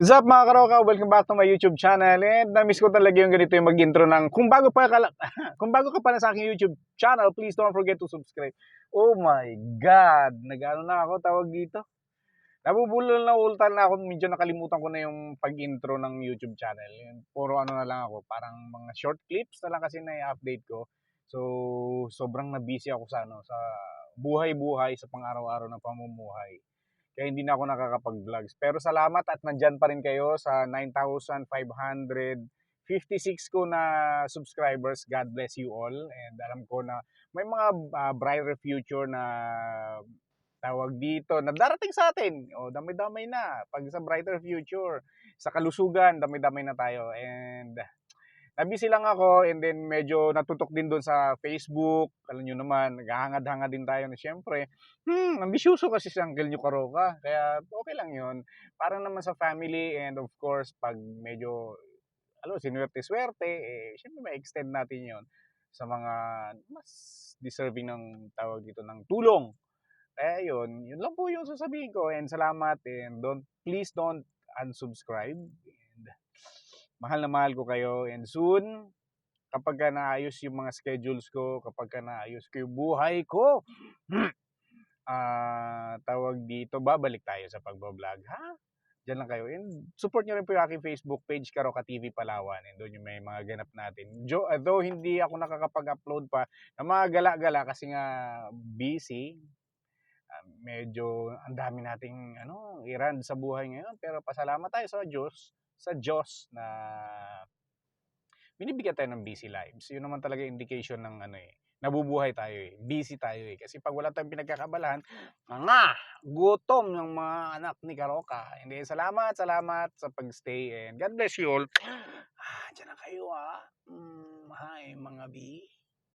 What's up mga karoka? Welcome back to my YouTube channel and na-miss ko talaga yung ganito yung mag-intro ng kung bago pa ka kung bago ka pa na sa aking YouTube channel, please don't forget to subscribe. Oh my God! Nag-ano na ako tawag dito? Nabubulol na ultal na ako. Medyo nakalimutan ko na yung pag-intro ng YouTube channel. Yun, Puro ano na lang ako. Parang mga short clips na lang kasi na i-update ko. So, sobrang na-busy ako sa ano, sa buhay-buhay, sa pang-araw-araw na pamumuhay. Kaya hindi na ako nakakapag-vlogs. Pero salamat at nandyan pa rin kayo sa 9,556 ko na subscribers. God bless you all. And alam ko na may mga ah, brighter future na tawag dito na darating sa atin. O, damay-damay na. Pag sa brighter future, sa kalusugan, damay-damay na tayo. And nabisi lang ako and then medyo natutok din doon sa Facebook. Alam nyo naman, naghahangad-hangad din tayo na syempre, hmm, ambisyoso kasi si Uncle nyo Karoka. Kaya okay lang yun. Para naman sa family and of course, pag medyo, alam, sinuwerte-swerte, eh, syempre may extend natin yon sa mga mas deserving ng tawag dito ng tulong. Kaya yun, yun lang po yung sasabihin ko. And salamat and don't, please don't unsubscribe. Mahal na mahal ko kayo. And soon, kapag ka naayos yung mga schedules ko, kapag ka naayos ko yung buhay ko, ah tawag dito, babalik tayo sa pagbablog, ha? Diyan lang kayo. And support nyo rin po yung aking Facebook page, Karoka TV Palawan. And doon yung may mga ganap natin. Jo, uh, though hindi ako nakakapag-upload pa ng mga gala-gala kasi nga busy, ah, medyo ang dami nating ano, iran sa buhay ngayon. Pero pasalamat tayo sa Diyos, sa Diyos na binibigyan tayo ng busy lives. Yun naman talaga indication ng ano eh, nabubuhay tayo eh. Busy tayo eh. Kasi pag wala tayong pinagkakabalahan, mga gutom ng mga anak ni Karoka. Hindi, salamat, salamat sa pagstay and God bless you all. Ah, dyan na kayo ah. Mm, hi mga B.